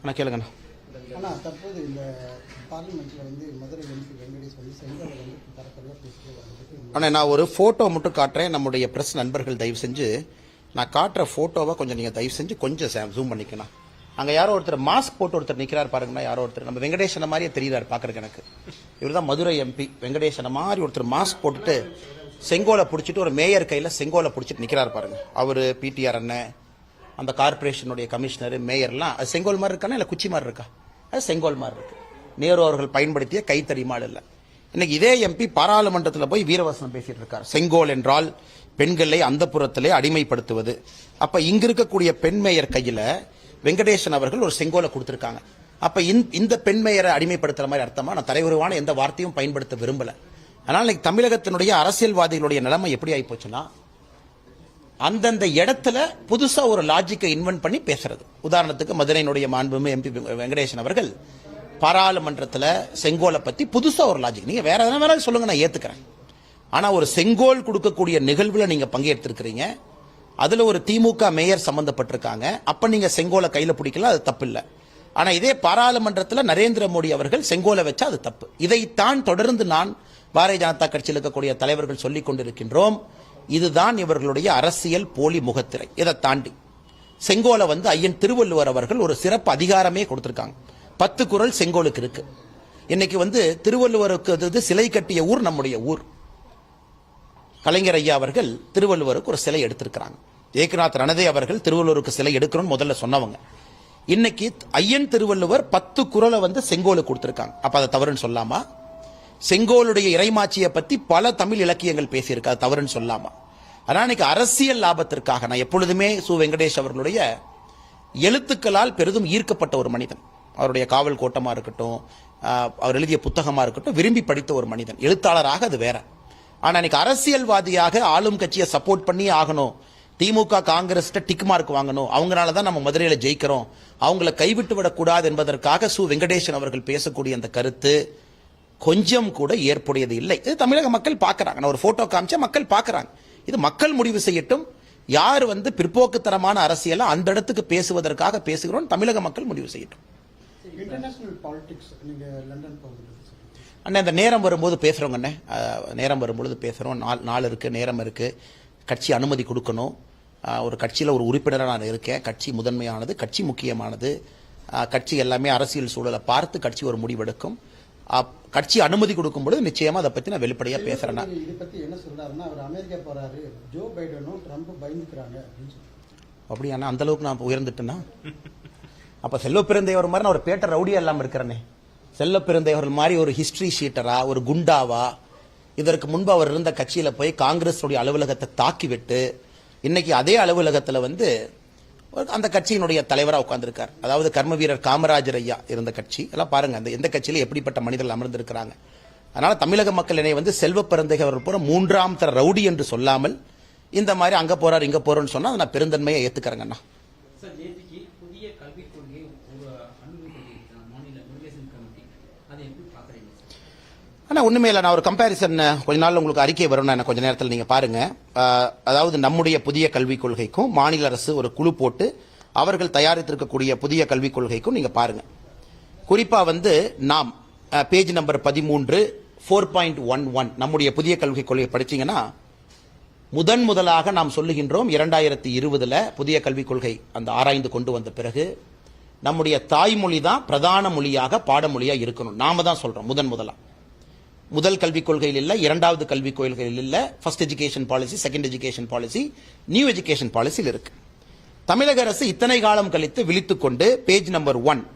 அண்ணா கேளுங்கண்ணா. ஆனால் தற்போது இந்த பார்லிமெண்ட்டில் வந்து மதுரை எம்பி வெங்கடேஷ் வந்து செங்கோலை வந்து பேசிட்டு அண்ணா நான் ஒரு ஃபோட்டோ மட்டும் காட்டுறேன். நம்முடைய பிரஸ் நண்பர்கள் தயவு செஞ்சு நான் காட்டுற ஃபோட்டோவை கொஞ்சம் நீங்கள் தயவு செஞ்சு கொஞ்சம் ஜூம் பண்ணிக்கணும் அங்கே யாரோ ஒருத்தர் மாஸ்க் போட்டு ஒருத்தர் நிற்கிறார் பாருங்கண்ணா யாரோ ஒருத்தர். நம்ம வெங்கடேசன மாதிரியே தெரியுறாரு பார்க்கறதுக்கு எனக்கு. இவர் தான் மதுரை எம்பி வெங்கடேசன மாதிரி ஒருத்தர் மாஸ்க் போட்டுட்டு செங்கோலை பிடிச்சிட்டு ஒரு மேயர் கையில் செங்கோலை பிடிச்சிட்டு நிற்கிறார் பாருங்க. அவர் பிடிஆர் அண்ணன் அந்த கார்ப்பரேஷனுடைய கமிஷனர் மேயர்லாம் அது செங்கோல் மாதிரி இருக்கானா இல்லை குச்சி மாதிரி இருக்கா? அது செங்கோல் மாதிரி இருக்கு. நேரு அவர்கள் பயன்படுத்திய கைத்தறி மாடு இல்லை. இன்னைக்கு இதே எம்பி பாராளுமன்றத்தில் போய் வீரவசனம் பேசிட்டு இருக்கார். செங்கோல் என்றால் பெண்களை அந்த புறத்திலே அடிமைப்படுத்துவது. அப்ப இங்க இருக்கக்கூடிய பெண் மேயர் கையில வெங்கடேசன் அவர்கள் ஒரு செங்கோலை கொடுத்திருக்காங்க. அப்ப இந்த- இந்த பெண் மேயரை அடிமைப்படுத்துற மாதிரி அர்த்தமா? நான் தலைவருவான எந்த வார்த்தையும் பயன்படுத்த விரும்பல. அதனால இன்னைக்கு தமிழகத்தினுடைய அரசியல்வாதிகளுடைய நிலைமை எப்படி ஆகி போச்சுன்னா அந்தந்த இடத்துல புதுசா ஒரு லாஜிக்கை இன்வென்ட் பண்ணி பேசுறது. உதாரணத்துக்கு மதுரையினுடைய மாண்புமே எம்பி வெங்கடேசன் அவர்கள் பாராளுமன்றத்தில் செங்கோலை பத்தி புதுசா ஒரு லாஜிக் நீங்க வேற எதனா வேணாலும் சொல்லுங்க நான் ஏத்துக்கிறேன். ஆனா ஒரு செங்கோல் கொடுக்கக்கூடிய நிகழ்வுல நீங்க பங்கேற்றிருக்கிறீங்க. அதுல ஒரு திமுக மேயர் சம்பந்தப்பட்டிருக்காங்க. அப்ப நீங்க செங்கோலை கையில பிடிக்கல அது தப்பு இல்லை ஆனா இதே பாராளுமன்றத்தில் நரேந்திர மோடி அவர்கள் செங்கோலை வச்சா அது தப்பு. இதைத்தான் தொடர்ந்து நான் பாரதிய ஜனதா கட்சியில் இருக்கக்கூடிய தலைவர்கள் சொல்லிக் கொண்டிருக்கின்றோம். இதுதான் இவர்களுடைய அரசியல் போலி முகத்திரை இதை தாண்டி செங்கோலை வந்து ஐயன் திருவள்ளுவர் அவர்கள் ஒரு சிறப்பு அதிகாரமே கொடுத்துருக்காங்க. பத்து குறள் செங்கோலுக்கு இருக்கு. இன்னைக்கு வந்து திருவள்ளுவருக்கு அது சிலை கட்டிய ஊர் நம்முடைய ஊர். கலைஞர் ஐயா அவர்கள் திருவள்ளுவருக்கு ஒரு சிலை எடுத்திருக்கிறாங்க. ஏக்நாத் ரணதே அவர்கள் திருவள்ளுவருக்கு சிலை எடுக்கணும்னு முதல்ல சொன்னவங்க. இன்னைக்கு ஐயன் திருவள்ளுவர் பத்து குறளை வந்து செங்கோலுக்கு கொடுத்துருக்காங்க. அப்ப அதை தவறுன்னு சொல்லாமா? செங்கோலுடைய இறைமாட்சியை பத்தி பல தமிழ் இலக்கியங்கள் பேசியிருக்கு தவறுன்னு சொல்லாமா? ஆனா இன்னைக்கு அரசியல் லாபத்திற்காக நான் எப்பொழுதுமே சு. வெங்கடேஷ் அவர்களுடைய எழுத்துக்களால் பெரிதும் ஈர்க்கப்பட்ட ஒரு மனிதன். அவருடைய காவல் கோட்டமா இருக்கட்டும் அவர் எழுதிய புத்தகமா இருக்கட்டும் விரும்பி படித்த ஒரு மனிதன். எழுத்தாளராக அது வேற. ஆனா இன்னைக்கு அரசியல்வாதியாக ஆளும் கட்சியை சப்போர்ட் பண்ணி ஆகணும். திமுக காங்கிரஸ் டிக் மார்க் வாங்கணும். அவங்களால தான் நம்ம மதுரையில ஜெயிக்கிறோம். அவங்கள கைவிட்டு விடக்கூடாது என்பதற்காக சு. வெங்கடேசன் அவர்கள் பேசக்கூடிய அந்த கருத்து கொஞ்சம் கூட ஏற்புடையது இல்லை. இது தமிழக மக்கள் பார்க்கறாங்க. நான் ஒரு போட்டோ காமிச்சா மக்கள் பார்க்கறாங்க. இது மக்கள் முடிவு செய்யட்டும். யார் வந்து பிற்போக்குத்தனமான அரசியலை அந்த இடத்துக்கு பேசுவதற்காக பேசுகிறோம் தமிழக மக்கள் முடிவு செய்யட்டும். அண்ணே அந்த நேரம் வரும்போது பேசுறோங்க அண்ணே. நேரம் வரும்பொழுது பேசுறோம். நாள் நாள் இருக்கு நேரம் இருக்கு. கட்சி அனுமதி கொடுக்கணும். ஒரு கட்சியில் ஒரு உறுப்பினராக நான் இருக்கேன். கட்சி முதன்மையானது கட்சி முக்கியமானது. கட்சி எல்லாமே அரசியல் சூழலை பார்த்து கட்சி ஒரு முடிவெடுக்கும். கட்சி அனுமதி கொடுக்கும் பொழுது நிச்சயமா அதை பத்தி நான் வெளிப்படையா பேசுறேன். நான். இதை பற்றி என்ன சொல்றாருன்னா அவர் அமெரிக்கா போறாரு ஜோ பைடனும் ட்ரம்ப் பயந்துக்கிறாங்க சொல்லி அப்படியாண்ணா அந்த அளவுக்கு நான் உயர்ந்துட்டேன்னா? அப்ப செல்வ பிறந்தையவர் மாதிரி நான் ஒரு பேட்ட ரவுடியா இல்லாம இருக்கிறேனே. செல்வ பிறந்தையவர்கள் மாதிரி ஒரு ஹிஸ்டரி ஷீட்டரா ஒரு குண்டாவா? இதற்கு முன்பு அவர் இருந்த கட்சியில போய் காங்கிரஸ் அலுவலகத்தை தாக்கி விட்டு இன்னைக்கு அதே அலுவலகத்துல வந்து அந்த கட்சியினுடைய தலைவராக உட்கார்ந்துருக்கார். அதாவது கர்ம வீரர் காமராஜர் ஐயா இருந்த கட்சி. எல்லாம் பாருங்க அந்த எந்த கட்சியில எப்படிப்பட்ட மனிதர்கள் அமர்ந்திருக்கிறாங்க. அதனால தமிழக மக்கள் என்னை வந்து செல்வ பிறந்தையவர் போற மூன்றாம் தர ரவுடி என்று சொல்லாமல் இந்த மாதிரி அங்க போறாரு இங்க போறோம்னு சொன்னா அதை நான் பெருந்தன்மையை ஏத்துக்கிறேங்கண்ணா சார் நேற்றுக்கு புதிய கல்விக் கொள்கையை ஒரு அனுமதி பண்ணியிருக்காங்க மாநில நோட்டிஃபிகேஷன் கமிட்டி அதை எப்படி பார்க்குறீங்க ஆனால் ஒன்றுமே இல்லை. நான் ஒரு கம்பேரிசன் கொஞ்ச நாள் உங்களுக்கு அறிக்கை வரும். நான் கொஞ்ச நேரத்தில் நீங்கள் பாருங்கள் அதாவது நம்முடைய புதிய கல்விக் கொள்கைக்கும் மாநில அரசு ஒரு குழு போட்டு அவர்கள் தயாரித்திருக்கக்கூடிய புதிய கல்விக் கொள்கைக்கும் நீங்கள் பாருங்கள் குறிப்பாக வந்து நாம் பேஜ் நம்பர் பதிமூன்று ஃபோர் பாயிண்ட் ஒன் ஒன் நம்முடைய புதிய கல்விக் கொள்கை படிச்சீங்கன்னா முதன் முதலாக நாம் சொல்லுகின்றோம் இரண்டாயிரத்தி இருபதில் புதிய கல்விக் கொள்கை அந்த ஆராய்ந்து கொண்டு வந்த பிறகு நம்முடைய தாய்மொழி தான் பிரதான மொழியாக பாடமொழியாக இருக்கணும். நாம தான் சொல்கிறோம் முதன் முதலாக முதல் கல்விக் கொள்கையில் இல்ல இரண்டாவது கல்விக் கொள்கையில் இல்ல. First education policy second education policy new education பாலிசியில் இருக்கு. தமிழக அரசு இத்தனை காலம் கழித்து விழித்துக் கொண்டு பேஜ் நம்பர் ஒன்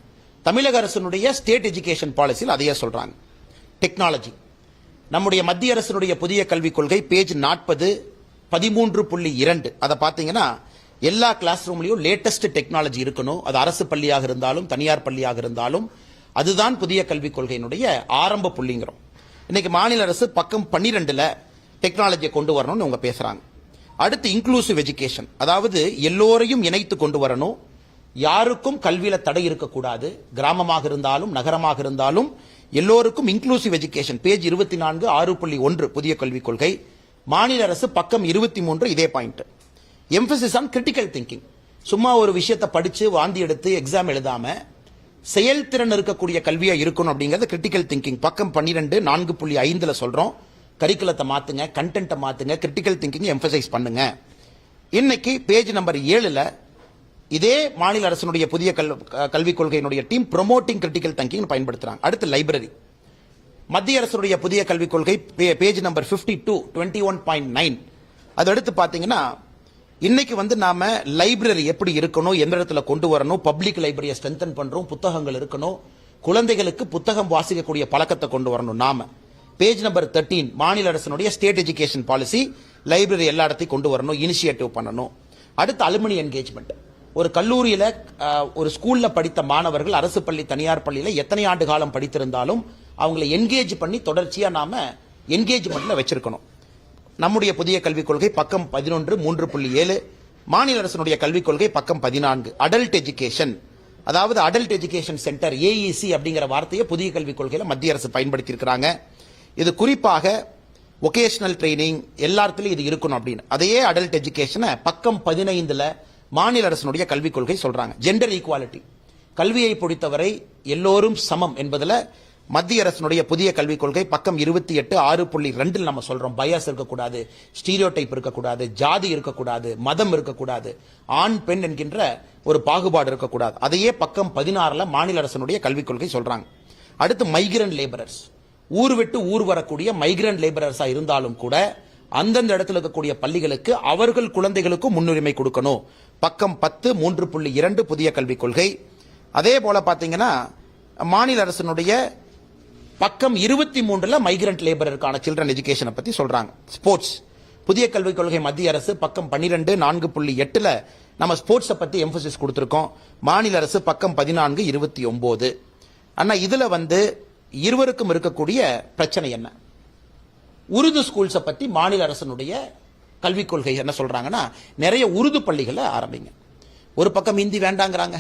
தமிழக அரசினுடைய ஸ்டேட் எஜுகேஷன் பாலிசியில் அதையே சொல்றாங்க. டெக்னாலஜி நம்முடைய மத்திய அரசினுடைய புதிய கல்விக் கொள்கை பேஜ் நாற்பது பதிமூன்று புள்ளி இரண்டு. அதை பார்த்தீங்கன்னா எல்லா கிளாஸ் ரூம்லயும் லேட்டஸ்ட் டெக்னாலஜி இருக்கணும். அது அரசு பள்ளியாக இருந்தாலும் தனியார் பள்ளியாக இருந்தாலும் அதுதான் புதிய கல்விக் கொள்கையினுடைய ஆரம்ப புள்ளிங்கிறோம். இன்னைக்கு மாநில அரசு பக்கம் பன்னிரெண்டுல டெக்னாலஜியை கொண்டு வரணும்னு அவங்க பேசுறாங்க. அடுத்து இன்க்ளூசிவ் எஜுகேஷன் அதாவது எல்லோரையும் இணைத்து கொண்டு வரணும். யாருக்கும் கல்வியில தடை இருக்கக்கூடாது. கிராமமாக இருந்தாலும் நகரமாக இருந்தாலும் எல்லோருக்கும் இன்க்ளூசிவ் எஜுகேஷன் பேஜ் இருபத்தி நான்கு ஆறு புள்ளி ஒன்று புதிய கல்விக் கொள்கை. மாநில அரசு பக்கம் இருபத்தி மூன்று இதே point emphasis on critical thinking சும்மா ஒரு விஷயத்தை படிச்சு வாந்தி எடுத்து எக்ஸாம் எழுதாம செயல்திறன் இருக்கக்கூடிய கல்வியாக இருக்கணும் அப்படிங்கிறது கிரிட்டிக்கல் திங்கிங் பக்கம் பன்னிரெண்டு நான்கு புள்ளி ஐந்தில் சொல்கிறோம் கரிக்குலத்தை மாத்துங்க கண்டென்ட்டை மாற்றுங்க கிரிட்டிக்கல் திங்கிங் எம்பசைஸ் பண்ணுங்க. இன்னைக்கு பேஜ் நம்பர் ஏழில் இதே மாநில அரசினுடைய புதிய கல் கல்விக் கொள்கையினுடைய டீம் ப்ரொமோட்டிங் கிரிட்டிக்கல் திங்கிங் பயன்படுத்துகிறாங்க அடுத்து லைப்ரரி மத்திய அரசுடைய புதிய கல்விக் கொள்கை பே- page number 52 two twenty one point nine அது அடுத்து பார்த்தீங்கன்னா இன்னைக்கு வந்து நாம லைப்ரரி எப்படி இருக்கணும் எந்த இடத்துல கொண்டு வரணும் பப்ளிக் லைப்ரரியை ஸ்ட்ரென்தன் பண்றோம் புத்தகங்கள் இருக்கணும் குழந்தைகளுக்கு புத்தகம் வாசிக்கக்கூடிய பழக்கத்தை கொண்டு வரணும் நாம. பேஜ் நம்பர் 13 மாநில அரசினுடைய ஸ்டேட் எஜுகேஷன் பாலிசி லைப்ரரி எல்லா இடத்தையும் கொண்டு வரணும் இனிஷியேட்டிவ் பண்ணணும். அடுத்து அலுமினி என்கேஜ்மெண்ட் ஒரு கல்லூரியில ஒரு ஸ்கூல்ல படித்த மாணவர்கள் அரசு பள்ளி தனியார் பள்ளியில எத்தனை ஆண்டு காலம் படித்திருந்தாலும் அவங்களை என்கேஜ் பண்ணி தொடர்ச்சியா நாம என்கேஜ்மெண்ட்ல வச்சிருக்கணும். நம்முடைய புதிய கல்விக் கொள்கை பக்கம் பதினொன்று மூன்று புள்ளி ஏழு மாநில அரசினுடைய கல்விக் கொள்கை பக்கம் பதினான்கு. அடல்ட் எஜுகேஷன் அதாவது அடல்ட் எஜுகேஷன் சென்டர் ஏஇசி அப்படிங்கிற வார்த்தையை புதிய கல்விக் கொள்கையில் மத்திய அரசு பயன்படுத்தியிருக்கிறாங்க. இது குறிப்பாக ஒகேஷனல் ட்ரைனிங் எல்லாத்துலயும் இது இருக்கணும் அப்படின்னு. அதையே அடல்ட் எஜுகேஷனை பக்கம் பதினைந்தில் மாநில அரசினுடைய கல்விக் கொள்கை சொல்றாங்க. ஜெண்டர் ஈக்குவாலிட்டி கல்வியை பொறுத்தவரை எல்லோரும் சமம் என்பதில் மத்திய அரசினுடைய புதிய கல்விக் கொள்கை பக்கம் இருபத்தி எட்டு ஆறு புள்ளி ரெண்டில் நம்ம சொல்றோம். பயாஸ் இருக்கக்கூடாது ஸ்டீரியோ டைப் இருக்கக்கூடாது ஜாதி இருக்கக்கூடாது மதம் இருக்கக்கூடாது. ஆண் பெண் என்கின்ற ஒரு பாகுபாடு இருக்கக்கூடாது. அதையே பக்கம் பதினாறுல மாநில அரசினுடைய கல்விக் கொள்கை சொல்றாங்க. அடுத்து மைக்ரண்ட் லேபரர்ஸ் ஊர் விட்டு ஊர் வரக்கூடிய மைக்ரண்ட் லேபரர்ஸா இருந்தாலும் கூட அந்தந்த இடத்துல இருக்கக்கூடிய பள்ளிகளுக்கு அவர்கள் குழந்தைகளுக்கும் முன்னுரிமை கொடுக்கணும். பக்கம் பத்து மூன்று புள்ளி இரண்டு புதிய கல்விக் கொள்கை. அதே போல பாத்தீங்கன்னா மாநில அரசினுடைய பக்கம் இருபத்தி மூன்றுல மைக்ரண்ட் லேபரருக்கான சில்ட்ரன் எஜுகேஷனை பத்தி சொல்றாங்க. ஸ்போர்ட்ஸ் புதிய கல்விக் கொள்கை மத்திய அரசு பக்கம் பன்னிரெண்டு நான்கு புள்ளி எட்டுல நம்ம ஸ்போர்ட்ஸை பத்தி எம்பசிஸ் கொடுத்துருக்கோம். மாநில அரசு பக்கம் பதினான்கு இருபத்தி ஒன்பது. அண்ணா இதுல வந்து இருவருக்கும் இருக்கக்கூடிய பிரச்சனை என்ன? உருது ஸ்கூல்ஸை பத்தி மாநில அரசனுடைய கல்விக் கொள்கை என்ன சொல்றாங்கன்னா நிறைய உருது பள்ளிகளை ஆரம்பிங்க. ஒரு பக்கம் இந்தி வேண்டாங்கிறாங்க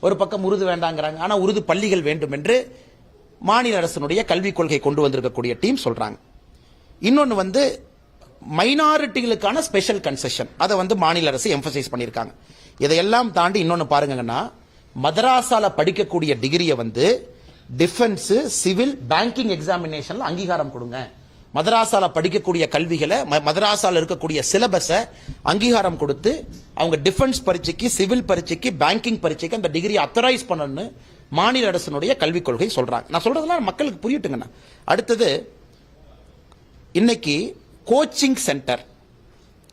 ஒரு பக்கம் உருது வேண்டாங்கிறாங்க. ஆனா உருது பள்ளிகள் வேண்டும் என்று மாநில அரசனுடைய கல்விக் கொள்கை கொண்டு வந்திருக்கக்கூடிய டீம் சொல்றாங்க. இன்னொன்று வந்து மைனாரிட்டிகளுக்கான ஸ்பெஷல் கன்செஷன் அதை வந்து மாநில அரசு எம்பசைஸ் பண்ணியிருக்காங்க. இதையெல்லாம் தாண்டி இன்னொன்று பாருங்கன்னா மதராசால படிக்கக்கூடிய டிகிரியை வந்து டிஃபென்ஸ் சிவில் பேங்கிங் எக்ஸாமினேஷன்ல அங்கீகாரம் கொடுங்க. மதராசால படிக்கக்கூடிய கல்விகளை ம- மதராசால இருக்கக்கூடிய சிலபஸை அங்கீகாரம் கொடுத்து அவங்க டிஃபென்ஸ் பரீட்சைக்கு சிவில் பரீட்சைக்கு பேங்கிங் பரீட்சைக்கு அந்த டிகிரி அத்தரைஸ் பண்ணணும்னு மாநில அரசினுடைய கல்விக் கொள்கை சொல்றாங்க. நான் சொல்றதெல்லாம் மக்களுக்கு புரியட்டுங்கண்ணா. அடுத்தது இன்னைக்கு கோச்சிங் சென்டர்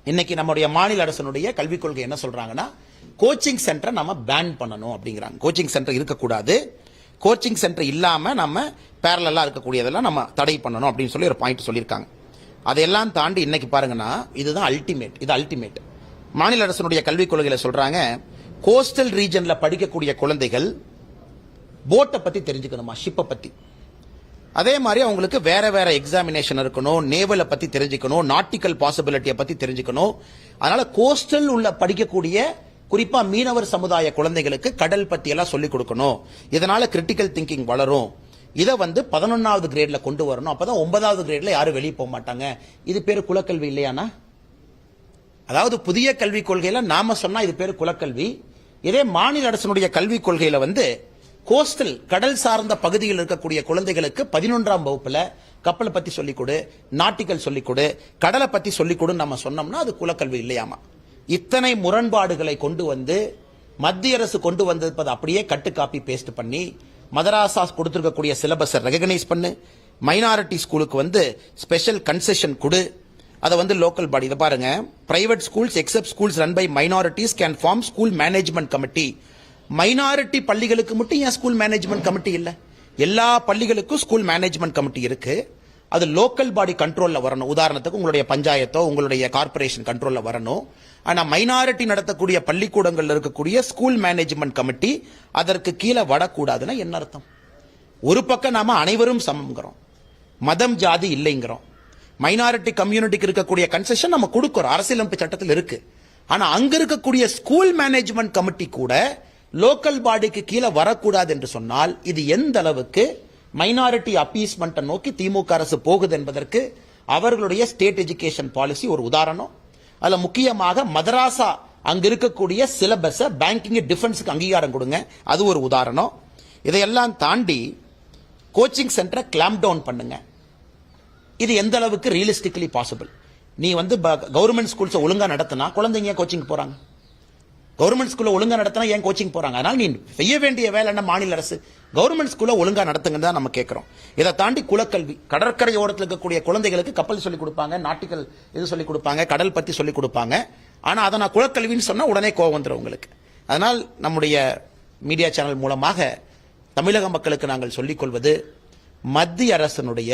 இன்னைக்கு நம்முடைய மாநில அரசினுடைய கல்விக் கொள்கை என்ன சொல்றாங்கன்னா கோச்சிங் சென்டரை நம்ம பேன் பண்ணணும் அப்படிங்கிறாங்க. கோச்சிங் சென்டர் இருக்கக்கூடாது. கோச்சிங் சென்டர் இல்லாம நம்ம பேரலா இருக்கக்கூடியதெல்லாம் நம்ம தடை பண்ணணும் அப்படின்னு சொல்லி ஒரு பாயிண்ட் சொல்லியிருக்காங்க. அதையெல்லாம் தாண்டி இன்னைக்கு பாருங்கன்னா இதுதான் அல்டிமேட் இது அல்டிமேட் மாநில அரசினுடைய கல்விக் கொள்கையில சொல்றாங்க கோஸ்டல் ரீஜன்ல படிக்கக்கூடிய குழந்தைகள் போட்டை பற்றி தெரிஞ்சுக்கணுமா? ஷிப்பை பற்றி அதே மாதிரி அவங்களுக்கு வேற வேற எக்ஸாமினேஷன் இருக்கணும் நேவலை பற்றி தெரிஞ்சுக்கணும் நாட்டிக்கல் பாசிபிலிட்டியை பற்றி தெரிஞ்சுக்கணும். அதனால கோஸ்டல் உள்ள படிக்கக்கூடிய குறிப்பா மீனவர் சமுதாய குழந்தைகளுக்கு கடல் பத்தி எல்லாம் சொல்லிக் கொடுக்கணும். இதனால கிரிட்டிக்கல் திங்கிங் வளரும். இதை வந்து பதினொன்னாவது கிரேட்ல கொண்டு வரணும். அப்பதான் ஒன்பதாவது கிரேட்ல யாரும் வெளியே போக மாட்டாங்க. இது பேர் குலக்கல்வி இல்லையானா அதாவது புதிய கல்விக் கொள்கையில நாம சொன்னா இது பேர் குலக்கல்வி. இதே மாநில அரசினுடைய கல்விக் கொள்கையில வந்து கோஸ்டல் கடல் சார்ந்த பகுதியில் இருக்கக்கூடிய குழந்தைகளுக்கு பதினொன்றாம் வகுப்புல கப்பலை பத்தி சொல்லிக் கொடு நாட்டிக்கல் சொல்லிக் கொடு கடலை பத்தி சொல்லிக் கொடுன்னு நம்ம சொன்னோம்னா அது குலக்கல்வி இல்லையாமா? இத்தனை முரண்பாடுகளை கொண்டு வந்து மத்திய அரசு கொண்டு வந்திருப்பது அப்படியே கட்டு காப்பி பேஸ்ட் பண்ணி மதராசாஸ் கொடுத்துருக்கக்கூடிய சிலபஸை ரெகனைஸ் பண்ணு மைனாரிட்டி ஸ்கூலுக்கு வந்து ஸ்பெஷல் கன்செஷன் கொடு. அதை வந்து லோக்கல் பாடி இதை பாருங்க. Private schools except schools run by minorities can form school management committee minority பள்ளிகளுக்கு மட்டும் ஏன் ஸ்கூல் மேனேஜ்மெண்ட் கமிட்டி இல்லை? எல்லா பள்ளிகளுக்கும் ஸ்கூல் மேனேஜ்மெண்ட் கமிட்டி இருக்கு. அது லோக்கல் பாடி கண்ட்ரோலில் வரணும். உதாரணத்துக்கு உங்களுடைய பஞ்சாயத்தோ உங்களுடைய கார்ப்பரேஷன் கண்ட்ரோலில் வரணும். ஆனால் மைனாரிட்டி நடத்தக்கூடிய பள்ளிக்கூடங்களில் இருக்கக்கூடிய ஸ்கூல் மேனேஜ்மெண்ட் கமிட்டி அதற்கு கீழே வரக்கூடாதுன்னா என்ன அர்த்தம்? ஒரு பக்கம் நாம அனைவரும் சமம்ங்கிறோம். மதம் ஜாதி இல்லைங்கிறோம். மைனாரிட்டி கம்யூனிட்டிக்கு இருக்கக்கூடிய கன்செஷன் நம்ம கொடுக்கிறோம். அரசியலமைப்பு சட்டத்தில் இருக்கு. ஆனா அங்க இருக்கக்கூடிய ஸ்கூல் மேனேஜ்மெண்ட் கமிட்டி கூட லோக்கல் பாடிக்கு கீழே வரக்கூடாது என்று சொன்னால் இது எந்த அளவுக்கு மைனாரிட்டி அப்பீஸ்மெண்ட்டை நோக்கி திமுக அரசு போகுது என்பதற்கு அவர்களுடைய ஸ்டேட் எஜுகேஷன் பாலிசி ஒரு உதாரணம். அதுல முக்கியமாக மதராசா அங்க இருக்கக்கூடிய சிலபஸை பேங்கிங் டிஃபென்ஸுக்கு அங்கீகாரம் கொடுங்க. அது ஒரு உதாரணம். இதையெல்லாம் தாண்டி கோச்சிங் சென்டரை கிளாம்ப் டவுன் பண்ணுங்க. இது எந்த அளவுக்கு ரியலிஸ்டிக்கலி பாசிபிள் நீ வந்து கவர்மெண்ட் ஸ்கூல்ஸ் ஒழுங்கா நடத்தினா குழந்தைங்க கோச்சிங் போறாங்க. கவர்மெண்ட் ஸ்கூல்ல ஒழுங்கா நடத்தினா ஏன் கோச்சிங் போறாங்க? அதனால நீ செய்ய வேண்டிய வேலை என்ன? மாநில அரசு. கவர்மெண்ட் ஸ்கூல்ல ஒழுங்கா நடத்துங்க தான் நம்ம கேட்கிறோம் இதை தாண்டி குலக்கல்வி. கடற்கரை ஓரத்தில் இருக்கக்கூடிய குழந்தைகளுக்கு கப்பல் சொல்லி கொடுப்பாங்க நாட்டுகள் இது சொல்லி கொடுப்பாங்க கடல் பத்தி சொல்லி கொடுப்பாங்க. ஆனா அதை நான் குலக்கல்வின்னு சொன்னா உடனே கோவம் வந்துடும் உங்களுக்கு. அதனால் நம்முடைய மீடியா சேனல் மூலமாக தமிழக மக்களுக்கு நாங்கள் சொல்லிக் கொள்வது மத்திய அரசனுடைய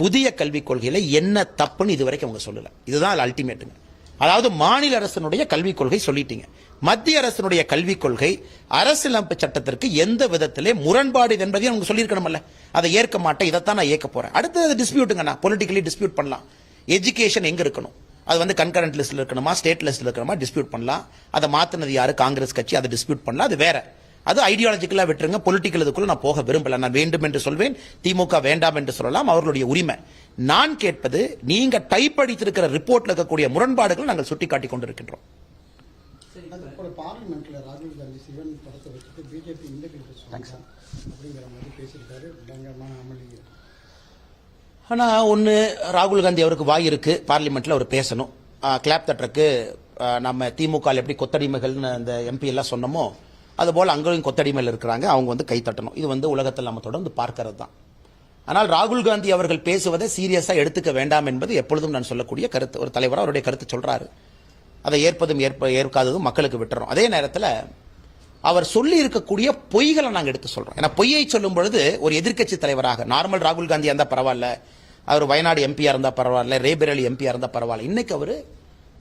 புதிய கல்விக் கொள்கையில என்ன தப்புன்னு இதுவரைக்கும் அவங்க சொல்லல. இதுதான் அல்டிமேட்டுங்க அதாவது மாநில அரசினுடைய கல்விக் கொள்கை சொல்லிட்டீங்க. மத்திய அரசினுடைய கல்விக் கொள்கை அரசியலமைப்பு சட்டத்திற்கு எந்த விதத்திலே முரண்பாடு என்பதையும் அவங்க சொல்லியிருக்கணும்ல அதை ஏற்க மாட்டேன் இதைத்தான் நான் ஏற்க போறேன். அடுத்தது டிஸ்பியூட்டுங்கண்ணா பொலிட்டிக்கலி டிஸ்பியூட் பண்ணலாம். எஜுகேஷன் எங்க இருக்கணும்? அது வந்து கன்கரண்ட் லிஸ்ட்ல இருக்கணுமா? ஸ்டேட் லிஸ்ட்ல இருக்கணுமா? டிஸ்பியூட் பண்ணலாம். அதை மாத்தினது யாரு? காங்கிரஸ் கட்சி. அதை டிஸ்பியூட் பண்ணலாம். அது வேற. அது ஐடியாலஜிக்கலா விட்டுருங்க. பொலிட்டிக்கல் இதுக்குள்ள நான் போக விரும்பல. நான் வேண்டும் என்று சொல்வேன். திமுக வேண்டாம் என்று சொல்லலாம். அவர்களுடைய உரிமை. நான் கேட்பது நீங்க டைப் அடித்திருக்கிற ரிப்போர்ட்ல இருக்கக்கூடிய முரண்பாடுகளை நாங்கள் சுட்டிக்காட்டி கொண்டிருக்கின்றோம். அது கூட பார்லிமெண்ட்ல ராகுல் காந்தி சிவன் படத்தை வச்சுட்டு பிஜேபி இந்த அப்படிங்கிற மாதிரி பேசியிருக்காரு பயங்கரமான அமளி ஆனா ஒன்னு ராகுல் காந்தி அவருக்கு வாய் இருக்கு. பார்லிமெண்ட்ல அவர் பேசணும். கிளாப் தட்டுறக்கு நம்ம திமுக எப்படி கொத்தடிமைகள்னு அந்த எம்பி எல்லாம் சொன்னோமோ அது போல அங்கேயும் கொத்தடிமையில் இருக்கிறாங்க. அவங்க வந்து கை தட்டணும். இது வந்து உலகத்தில் நம்ம தொடர்ந்து பார்க்கிறது தான். ஆனால் ராகுல் காந்தி அவர்கள் பேசுவதை சீரியஸா எடுத்துக்க வேண்டாம் என்பது எப்பொழுதும் நான் சொல்லக்கூடிய கருத்து. ஒரு தலைவர் அவருடைய கருத்து சொல்றாரு. அதை ஏற்பதும் ஏற்ப ஏற்காததும் மக்களுக்கு விட்டுறோம். அதே நேரத்தில் அவர் சொல்லி இருக்கக்கூடிய பொய்களை நாங்கள் எடுத்து சொல்கிறோம் ஏன்னா பொய்யை சொல்லும் பொழுது ஒரு எதிர்க்கட்சி தலைவராக நார்மல் ராகுல் காந்தியாக இருந்தால் பரவாயில்ல அவர் வயநாடு எம்பியாக இருந்தால் பரவாயில்ல ரேபரலி எம்பியாக இருந்தால் பரவாயில்ல. இன்னைக்கு அவர்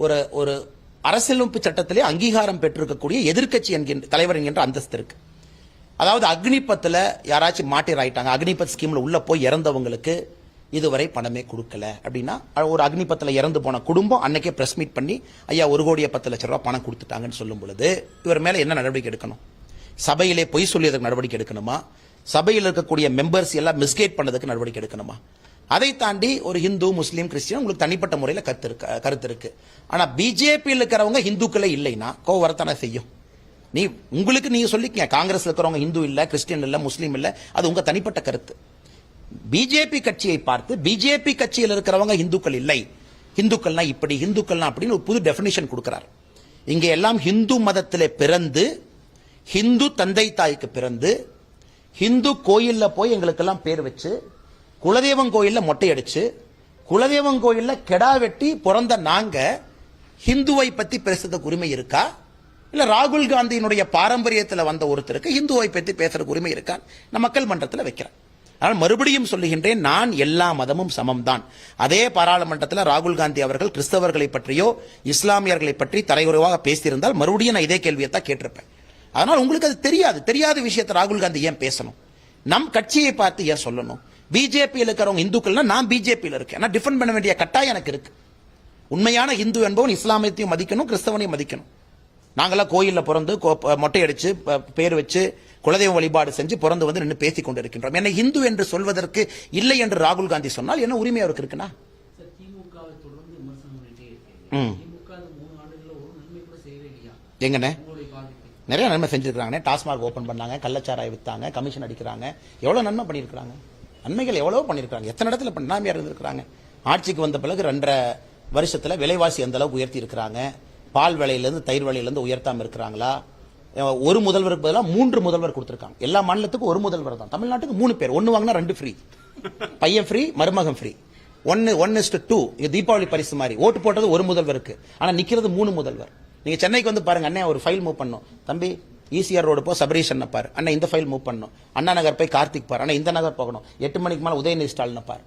ஒரு ஒரு அரசியலமைப்பு சட்டத்திலே அங்கீகாரம் பெற்றிருக்கக்கூடிய எதிர்க்கட்சி என்கின்ற தலைவர் என்கின்ற அந்தஸ்து இருக்கு. அதாவது அக்னிபத்தில் யாராச்சும் மாட்டிராயிட்டாங்க அக்னிபத் ஸ்கீமில் உள்ளே போய் இறந்தவங்களுக்கு இதுவரை பணமே கொடுக்கல. அப்படின்னா ஒரு அக்னிபத்தில் இறந்து போன குடும்பம் அன்னைக்கே பிரஸ் மீட் பண்ணி ஐயா ஒரு கோடியே பத்து லட்சம் ரூபா பணம் கொடுத்துட்டாங்கன்னு சொல்லும் பொழுது இவர் மேலே என்ன நடவடிக்கை எடுக்கணும்? சபையிலே பொய் சொல்லியதுக்கு நடவடிக்கை எடுக்கணுமா? சபையில் இருக்கக்கூடிய மெம்பர்ஸ் எல்லாம் மிஸ்கேட் பண்ணதுக்கு நடவடிக்கை எடுக்கணுமா? அதை தாண்டி ஒரு ஹிந்து முஸ்லீம் கிறிஸ்டியன் உங்களுக்கு தனிப்பட்ட முறையில் கருத்து இருக்கு கருத்து இருக்கு. ஆனால் பிஜேபியில் இருக்கிறவங்க ஹிந்துக்களே இல்லைன்னா கோவம் செய்யும். நீ உங்களுக்கு நீங்க சொல்லிக்கங்க. காங்கிரஸ் இருக்கிறவங்க இந்து இல்ல கிறிஸ்டியன் இல்ல முஸ்லீம் இல்ல அது உங்க தனிப்பட்ட கருத்து. பிஜேபி கட்சியை பார்த்து பிஜேபி கட்சியில் இருக்கிறவங்க இந்துக்கள் இல்லை. இந்துக்கள்னா இப்படி இந்துக்கள்னா அப்படின்னு ஒரு புது டெபினிஷன் கொடுக்கிறார். இங்கே எல்லாம் ஹிந்து மதத்தில் பிறந்து ஹிந்து தந்தை தாய்க்கு பிறந்து ஹிந்து கோயிலில் போய் எங்களுக்கெல்லாம் பேர் வச்சு குலதெய்வம் கோயிலில் மொட்டை அடிச்சு குலதெய்வம் கோயிலில் கெடா வெட்டி பிறந்த நாங்கள் ஹிந்துவை பற்றி பேசுறதுக்கு உரிமை இருக்கா? இல்லை ராகுல் காந்தியினுடைய பாரம்பரியத்தில் வந்த ஒருத்தருக்கு ஹிந்துவை பற்றி பேசுறதுக்கு உரிமை இருக்கா? நான் மக்கள் மன்றத்தில் வைக்கிறேன் ஆனால் மறுபடியும் சொல்லுகின்றேன் நான் எல்லா மதமும் சமம்தான். அதே பாராளுமன்றத்தில் ராகுல் காந்தி அவர்கள் கிறிஸ்தவர்களை பற்றியோ இஸ்லாமியர்களை பற்றி தரையுறவாக பேசியிருந்தால் மறுபடியும் நான் இதே கேள்வியை தான் கேட்டிருப்பேன். அதனால் உங்களுக்கு அது தெரியாது. தெரியாத விஷயத்தை ராகுல் காந்தி ஏன் பேசணும்? நம் கட்சியை பார்த்து ஏன் சொல்லணும்? பிஜேபியில் இருக்கிறவங்க இந்துக்கள்னா நான் பிஜேபியில் இருக்கேன். நான் டிஃபெண்ட் பண்ண வேண்டிய கட்டாயம் எனக்கு இருக்கு. உண்மையான இந்து என்பவன் இஸ்லாமியத்தையும் மதிக்கணும் கிறிஸ்தவனையும் மதிக்கணும். நாங்களாம் கோயில்ல பிறந்து மொட்டை அடிச்சு பேர் வச்சு குலதெய்வ வழிபாடு செஞ்சு பிறந்து வந்து நின்று பேசிக் கொண்டிருக்கின்றோம். என்னை இந்து என்று சொல்வதற்கு இல்லை என்று ராகுல் காந்தி சொன்னால் என்ன உரிமை அவருக்கு இருக்குன்னா? அந்த எங்கண்ணே? நிறைய நன்மை செஞ்சிருக்காங்க டாஸ்மாக் ஓபன் பண்ணாங்க கள்ளச்சாராய வித்தாங்க கமிஷன் அடிக்கிறாங்க. எவ்வளவு நன்மை பண்ணியிருக்காங்க நன்மைகள் எவ்வளவோ பண்ணியிருக்காங்க எத்தனை இடத்துல பண்ணாமையா இருந்திருக்காங்க ஆட்சிக்கு வந்த பிறகு ரெண்டரை வருஷத்துல விலைவாசி எந்த அளவுக்கு உயர்த்தி இருக்கிறாங்க? பால் விலையிலேருந்து தயிர் விலையிலிருந்து உயர்த்தாம இருக்கிறாங்களா? ஒரு முதல்வருக்கு பதிலாக மூன்று முதல்வர் கொடுத்துருக்காங்க. எல்லா மாநிலத்துக்கும் ஒரு முதல்வர் தான். தமிழ்நாட்டுக்கு மூணு பேர். ஒன்று வாங்கினா ரெண்டு ஃப்ரீ பையன் ஃப்ரீ மருமகன் ஃப்ரீ ஒன்னு ஒன் இஸ்ட் டூ இது தீபாவளி பரிசு மாதிரி. ஓட்டு போட்டது ஒரு முதல்வருக்கு. ஆனால் நிற்கிறது மூணு முதல்வர். நீங்கள் சென்னைக்கு வந்து பாருங்க அண்ணே ஒரு ஃபைல் மூவ் பண்ணும். தம்பி ஈசிஆர் ரோடு போ சபரீஷ் அண்ணன் பாரு. அண்ணா இந்த ஃபைல் மூவ் பண்ணும். அண்ணா நகர் போய் கார்த்திக் பாரு. ஆனால் இந்த நகர் போகணும். எட்டு மணிக்கு மேலே உதயநிதி ஸ்டாலின் பாரு.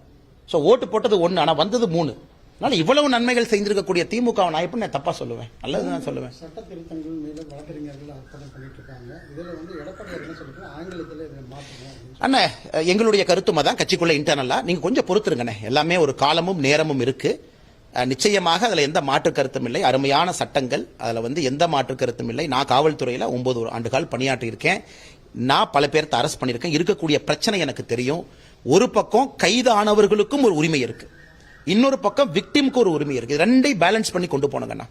ஸோ ஓட்டு போட்டது ஒன்று ஆனால் வந்தது மூணு. அதனால இவ்வளவு நன்மைகள் செய்திருக்கக்கூடிய திமுக நான் எப்படி நான் தப்பா சொல்லுவேன்? நல்லதுதான் சொல்லுவேன். சட்ட திருத்தங்கள் மீது வழக்கறிஞர்கள் அர்ப்பணம் பண்ணிட்டு இருக்காங்க இதுல வந்து எடப்பாடி என்ன ஆங்கிலத்தில் அண்ணே எங்களுடைய கருத்தும் அதான். கட்சிக்குள்ள இன்டர்னலா நீங்க கொஞ்சம் பொறுத்துருங்கண்ணே. எல்லாமே ஒரு காலமும் நேரமும் இருக்கு. நிச்சயமாக அதுல எந்த மாற்று கருத்தும் இல்லை. அருமையான சட்டங்கள். அதுல வந்து எந்த மாற்று கருத்தும் இல்லை. நான் காவல்துறையில ஒன்பது ஆண்டுகால் பணியாற்றி இருக்கேன் நான் பல பேர்த்த அரெஸ்ட் பண்ணியிருக்கேன். இருக்கக்கூடிய பிரச்சனை எனக்கு தெரியும். ஒரு பக்கம் கைதானவர்களுக்கும் ஒரு உரிமை இருக்கு. இன்னொரு பக்கம் விக்டிம்க்கு ஒரு உரிமை இருக்கு. இது ரெண்டையும் பேலன்ஸ் பண்ணி கொண்டு போனங்கண்ணா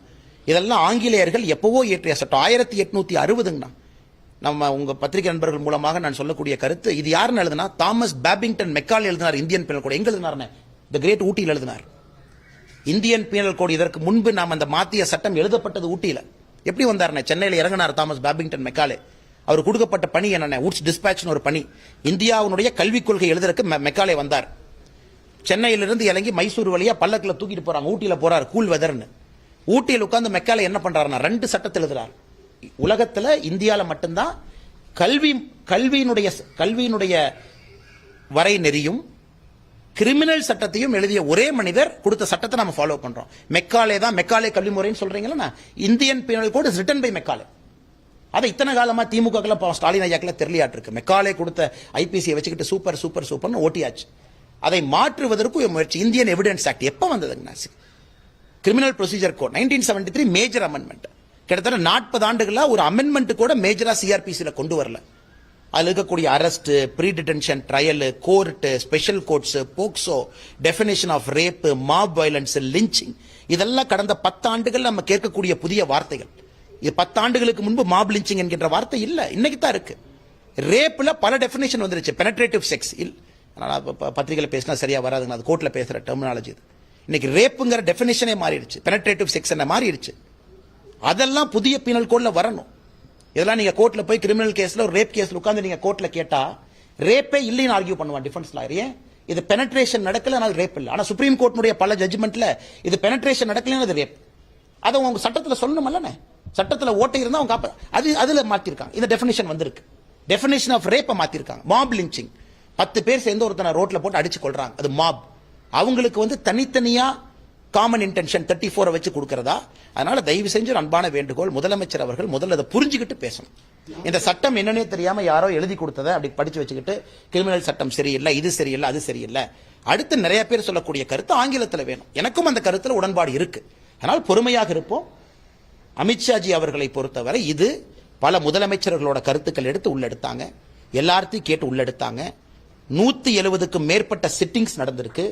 இதெல்லாம் ஆங்கிலேயர்கள் எப்பவோ இயற்றிய சட்டம். ஆயிரத்தி எட்நூத்தி அறுபதுங்கண்ணா. நம்ம உங்க பத்திரிகை நண்பர்கள் மூலமாக நான் சொல்லக்கூடிய கருத்து. இது யாருன்னு எழுதுனா தாமஸ் பேபிங்டன் மெக்கால் எழுதினார் இந்தியன் பீனல் கோட். எங்க எழுதினார் த கிரேட் ஊட்டியில் எழுதினார். இந்தியன் பீனல் கோட் இதற்கு முன்பு நாம் அந்த மாத்திய சட்டம் எழுதப்பட்டது ஊட்டியில. எப்படி வந்தாருண்ணே? சென்னையில் இறங்கினார் தாமஸ் பேபிங்டன் மெக்காலே. அவர் கொடுக்கப்பட்ட பணி என்னென்ன உட்ஸ் டிஸ்பேட்ச்னு ஒரு பணி. இந்தியாவினுடைய கல்விக் கொள்கை எழுதுறதுக்கு மெக்காலே வந்தார். சென்னையிலிருந்து இறங்கி மைசூர் வழியா பல்லக்கில் தூக்கிட்டு போறாங்க. ஊட்டியில போறாரு கூல் வெதர்னு ஊட்டியில் உட்காந்து மெக்கால என்ன பண்றாருன்னா ரெண்டு சட்டத்தில் எழுதுறாரு. உலகத்துல இந்தியால மட்டும்தான் கல்வி கல்வியினுடைய கல்வியினுடைய வரை நெறியும் கிரிமினல் சட்டத்தையும் எழுதிய ஒரே மனிதர் கொடுத்த சட்டத்தை நம்ம ஃபாலோ பண்றோம். மெக்காலே தான் மெக்காலே கல்வி முறைன்னு சொல்றீங்களா Indian penal code is written by Macaulay. அதை இத்தனை காலமா திமுக ஸ்டாலின் ஐயாக்கெல்லாம் தெரியலையாட்டு இருக்கு மெக்காலே கொடுத்த ஐபிசியை வச்சுக்கிட்டு சூப்பர் சூப்பர் சூப்பர்னு ஓட்டியாச்சு. அதை மாற்றுவதற்கு முயற்சி. இந்தியன் எவிடன்ஸ் ஆக்ட் எப்போ வந்ததுங்க criminal procedure code nineteen seventy three major amendment கிட்டத்தட்ட நாற்பது ஆண்டுகளா ஒரு அமெண்ட்மெண்ட் கூட மேஜரா சிஆர்பிசியில் கொண்டு வரல. அதில் இருக்கக்கூடிய arrest pre detention trial court special courts POCSO definition of rape mob violence lynching இதெல்லாம் கடந்த பத்தாண்டுகள் நம்ம கேட்கக்கூடிய புதிய வார்த்தைகள். இது பத்தாண்டுகளுக்கு முன்பு மாப் லிஞ்சிங் என்கின்ற வார்த்தை இல்லை. இன்னைக்கு தான் இருக்கு ரேப்ல பல டெஃபினேஷன் வந்துருச்சு. பெனட்ரேட்டிவ் செக்ஸ் இல்லை நான் இப்போ ப- பேசினா சரியாக வராதுங்க. அது கோர்ட்டில் பேசுகிற டெர்மினாலஜி இது. இன்னைக்கு ரேப்புங்கிற டெஃபினேஷனே மாறிடுச்சு. பெனட்ரேட்டிவ் செக்ஸ் என்ன மாறிடுச்சு. அதெல்லாம் புதிய பீனல் கோடில் வரணும். இதெல்லாம் நீங்கள் கோர்ட்டில் போய் கிரிமினல் கேஸில் ஒரு ரேப் கேஸில் உட்காந்து நீங்கள் கோர்ட்டில் கேட்டால் ரேப்பே இல்லைன்னு ஆர்கியூ பண்ணுவான் டிஃபென்ஸ் லாயர் ஏன்? இது பெனட்ரேஷன் நடக்கல ஆனால் ரேப் இல்லை. ஆனால் சுப்ரீம் கோர்ட்னுடைய பல ஜட்ஜ்மெண்ட்ல இது பெனட்ரேஷன் நடக்கலன்னு அது ரேப் அதை உங்க சட்டத்தில் சொல்லணுமல்லண்ணே சட்டத்தில் ஓட்டை இருந்தால் அவங்க அது அதில் மாற்றிருக்காங்க இந்த டெஃபினேஷன் வந்திருக்கு. டெஃபினேஷன் ஆஃப் ரேப்பை மாற்றிருக்காங்க மாப் லிஞ்சிங் பத்து பேர் சேர்ந்து ஒருத்தனை ரோட்டில் போட்டு அடிச்சு கொள்றாங்க அது மாப் அவங்களுக்கு வந்து தனித்தனியா காமன் இன்டென்ஷன் தேர்ட்டி ஃபோரை வச்சு கொடுக்கறதா? அதனால தயவு செஞ்சு ஒரு அன்பான வேண்டுகோள் முதலமைச்சர் அவர்கள் முதல்ல அதை புரிஞ்சுக்கிட்டு பேசணும். இந்த சட்டம் என்னன்னே தெரியாம யாரோ எழுதி கொடுத்ததை அப்படி படிச்சு வச்சுக்கிட்டு கிரிமினல் சட்டம் சரியில்லை இது சரியில்லை அது சரியில்லை. அடுத்து நிறைய பேர் சொல்லக்கூடிய கருத்து ஆங்கிலத்தில் வேணும். எனக்கும் அந்த கருத்தில் உடன்பாடு இருக்கு. அதனால் பொறுமையாக இருப்போம். அமித்ஷாஜி அவர்களை பொறுத்தவரை இது பல முதலமைச்சர்களோட கருத்துக்கள் எடுத்து உள்ளெடுத்தாங்க. எல்லார்த்தையும் கேட்டு உள்ளெடுத்தாங்க. நூத்தி எழுபதுக்கும் மேற்பட்ட சிட்டிங்ஸ் நடந்திருக்கு.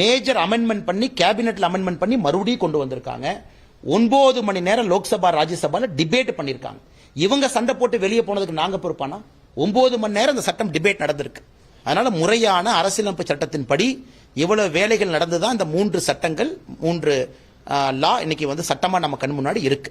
மேஜர் அமெண்ட்மெண்ட் பண்ணி கேபினெட்ல அமெண்ட்மெண்ட் பண்ணி மறுபடியும் கொண்டு வந்திருக்காங்க. ஒன்பது மணி நேரம் லோக்சபா ராஜ்யசபால டிபேட் பண்ணிருக்காங்க. இவங்க சண்டை போட்டு வெளியே போனதுக்கு நாங்க பொறுப்பானா? ஒன்பது மணி நேரம் இந்த சட்டம் டிபேட் நடந்திருக்கு. அதனால முறையான அரசியலமைப்பு சட்டத்தின்படி இவ்வளவு வேலைகள் நடந்துதான் இந்த மூன்று சட்டங்கள் மூன்று லா இன்னைக்கு வந்து சட்டமா நம்ம கண் முன்னாடி இருக்கு.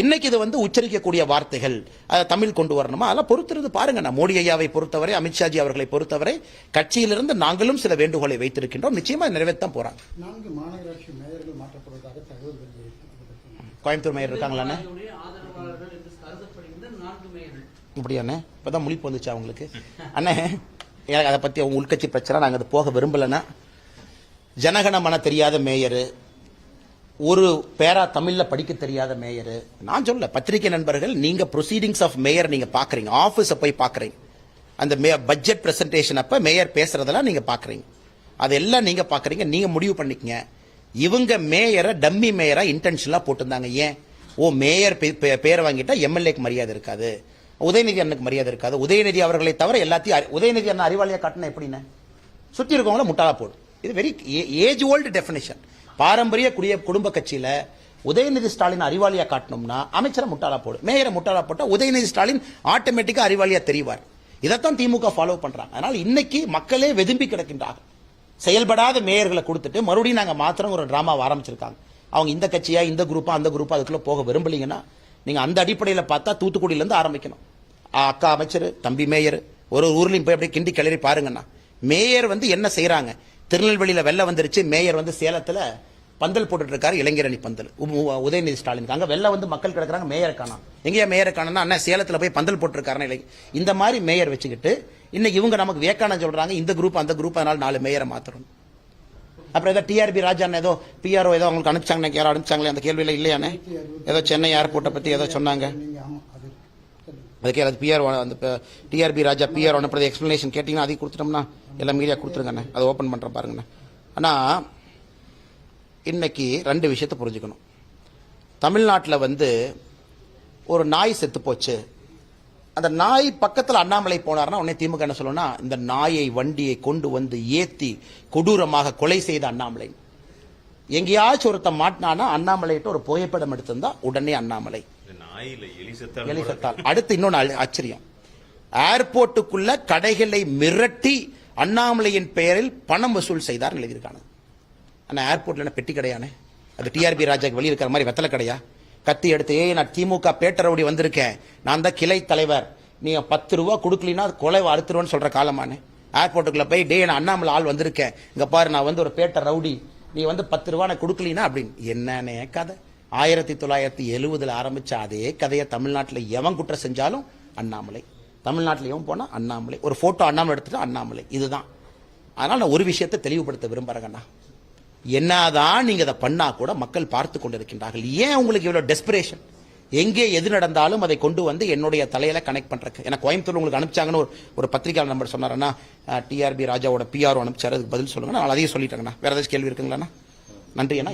இன்னைக்கு இது வந்து உச்சரிக்கக்கூடிய வார்த்தைகள் அதை தமிழ் கொண்டு வரணுமா? அதெல்லாம் பொறுத்திருந்து பாருங்க. நான் மோடி ஐயாவை பொறுத்தவரை அமித்ஷாஜி அவர்களை பொறுத்தவரை கட்சியிலிருந்து நாங்களும் சில வேண்டுகோளை வைத்திருக்கின்றோம். நிச்சயமா நிறைவேற்ற போறாங்க. நான்கு மாநகராட்சி மேயர்கள் மாற்றப்படுவதாக தகவல்கள் வெளியிட்டிருக்கிறது. கோயம்புத்தூர் மேயர் இருக்காங்களாண்ணே அவருடைய ஆதரவாளர்கள் என்று கருதப்படுகின்ற நான்கு மேயர்கள். இப்படியாண்ணே இப்பதான் முழிப்பு வந்துச்சு அவங்களுக்கு? அண்ணே எனக்கு அதை பத்தி அவங்க உள்கட்சி பிரச்சனை நாங்க அது போக விரும்பலன்னா ஜனகணமன தெரியாத மேயரு ஒரு பேரா தமிழ்ல படிக்க தெரியாத மேயர். நான் சொல்ல பத்திரிகை நண்பர்கள் நீங்க ப்ரொசீடிங்ஸ் ஆஃப் மேயர் நீங்க பாக்குறீங்க. ஆபீஸ போய் பாக்குறீங்க. அந்த பட்ஜெட் பிரசன்டேஷன் அப்ப மேயர் பேசுறதெல்லாம் நீங்க பாக்குறீங்க. அதெல்லாம் நீங்க பாக்குறீங்க. நீங்க முடிவு பண்ணிக்கங்க. இவங்க மேயரை டம்மி மேயரா இன்டென்ஷனா போட்டிருந்தாங்க. ஏன்? ஓ மேயர் பே- பே- பேரை வாங்கிட்டா எம்எல்ஏக்கு மரியாதை இருக்காது. உதயநிதி அண்ணனுக்கு மரியாதை இருக்காது. உதயநிதி அவர்களை தவிர எல்லாத்தையும் உதயநிதி அண்ணன் அறிவாளியா காட்டினா எப்படின்னு? சுத்தி இருக்கவங்கள முட்டாளா போடும் இது வெரி ஏஜ் ஓல்டு டெஃபினேஷன் பாரம்பரிய குடிய குடும்ப கட்சியில உதயநிதி ஸ்டாலின் அறிவாளியா காட்டணும்னா அமைச்சரை முட்டாளா போடு மேயரை முட்டாளா போட்டா உதயநிதி ஸ்டாலின் ஆட்டோமேட்டிக்கா அறிவாளியா தெரிவார். இதைத்தான் திமுக ஃபாலோ பண்றாங்க. அதனால இன்னைக்கு மக்களே வெதும்பி கிடக்கின்றார்கள். செயல்படாத மேயர்களை கொடுத்துட்டு மறுபடியும் நாங்க மாத்திரம் ஒரு டிராமாவை ஆரம்பிச்சிருக்காங்க. அவங்க இந்த கட்சியா இந்த குரூப்பா அந்த குரூப்பா அதுக்குள்ள போக விரும்பலீங்கன்னா நீங்க அந்த அடிப்படையில் பார்த்தா தூத்துக்குடியில இருந்து ஆரம்பிக்கணும் அக்கா அமைச்சர் தம்பி மேயர் ஒரு ஒரு ஊர்லயும் போய் அப்படியே கிண்டி கிளறி பாருங்கண்ணா மேயர் வந்து என்ன செய்யறாங்க திருநெல்வேலியில வெள்ளம் வந்துருச்சு மேயர் வந்து சேலத்துல பந்தல் போட்டுட்டு இருக்காரு இளைஞரணி பந்தல். உ- உதயநிதி ஸ்டாலின். அங்கே வெளில வந்து மக்கள் கிடக்குறாங்க மேயரை காணோம். எங்கேயா மேயரை காணோம்னா அண்ணா சேலத்தில் போய் பந்தல் போட்டிருக்காருன்னு இல்லை இந்த மாதிரி மேயர் வச்சுக்கிட்டு இன்னைக்கு இவங்க நமக்கு வேக்கானம் சொல்கிறாங்க இந்த குரூப் அந்த குரூப் அதனால் நாலு மேயரை மாத்தணும். அப்புறம் ஏதோ டிஆர்பி ராஜான்னு ஏதோ பிஆர்ஓ ஏதோ அவங்களுக்கு அனுப்பிச்சாங்க யாரும் அனுப்பிச்சாங்களே அந்த கேள்வியில் இல்லையானே ஏதோ சென்னை ஏர்போர்ட்டை பற்றி ஏதோ சொன்னாங்க. அதுக்கே அது பிஆர் அந்த டிஆர்பி ராஜா பிஆர் அனுப்புறது எக்ஸ்பிளனேஷன் கேட்டிங்கன்னா அதையும் கொடுத்துட்டோம்னா எல்லாம் மீடியா கொடுத்துருங்கண்ணே அதை ஓப்பன் பண்ணுறேன் பாருங்கண்ணே ஆனால் இன்னைக்கு ரெண்டு விஷயத்தை புரிஞ்சுக்கணும். தமிழ்நாட்டில் வந்து ஒரு நாய் செத்து போச்சு. அந்த நாய் பக்கத்தில் அண்ணாமலை போனார்னா உடனே திமுக என்ன சொல்லணும்னா இந்த நாயை வண்டியை கொண்டு வந்து ஏத்தி கொடூரமாக கொலை செய்த அண்ணாமலை. எங்கேயாச்சும் ஒருத்தன் மாட்டினானா அண்ணாமலைகிட்ட ஒரு புகைப்படம் எடுத்திருந்தா உடனே அண்ணாமலை. நாயில எலி செத்தாலும் எலி கூட செத்தால். அடுத்து இன்னொன்னு ஆ- ஆச்சரியம். ஏர்போர்ட்டுக்குள்ள கடைகளை மிரட்டி அண்ணாமலையின் பெயரில் பணம் வசூல் செய்தார் எழுதியிருக்காங்க ஆனா ஏர்போர்ட்ல பெட்டி கடையானே? அது டிஆர்பி ராஜாக்கு வெளிய இருக்கிற மாதிரி வெத்தலை கடையா? கத்தி எடுத்து ஏய் நான் திமுக பேட்டரவுடி வந்திருக்கேன். நான் தான் கிளை தலைவர். நீ பத்து ரூபா கொடுக்கலினா அது கொலை அறுத்துருவோன்னு சொல்ற காலமானே. ஏர்போர்ட்டுக்குள்ள போய் டே நான் அண்ணாமலை ஆள் வந்திருக்கேன். இங்க பாரு நான் வந்து ஒரு பேட்டர் ரவுடி. நீ வந்து பத்து ரூபா நான் கொடுக்கலினா அப்படின்னு. என்னன்னே கதை. ஆயிரத்தி தொள்ளாயிரத்தி எழுவதுல ஆரம்பிச்ச அதே கதையை தமிழ்நாட்டில் எவன் குற்றம் செஞ்சாலும் அண்ணாமலை. தமிழ்நாட்டில் எவன் போனா அண்ணாமலை. ஒரு போட்டோ அண்ணாமலை எடுத்துட்டு அண்ணாமலை. இதுதான். அதனால நான் ஒரு விஷயத்தை தெளிவுபடுத்த விரும்புறேங்கண்ணா என்னதான் நீங்க அதை பண்ணா கூட மக்கள் பார்த்து கொண்டிருக்கின்றார்கள். ஏன் உங்களுக்கு இவ்வளவு டெஸ்பிரேஷன் எங்கே எது நடந்தாலும் அதை கொண்டு வந்து என்னுடைய தலையில கனெக்ட் பண்றதுக்கு. எனக்கு கோயம்புத்தூர் உங்களுக்கு அனுப்பிச்சாங்கன்னு ஒரு ஒரு பத்திரிகையாளர் நம்பர் சொன்னாரன்னா டிஆர்பி ராஜாவோட பிஆர்ஓ அனுப்பிச்சாரு அதுக்கு பதில் சொல்லுங்க நான் அதையும் சொல்லிட்டேங்கண்ணா. வேற ஏதாச்சும் கேள்வி இருக்குங்களாண்ணா? நன்றி அண்ணா.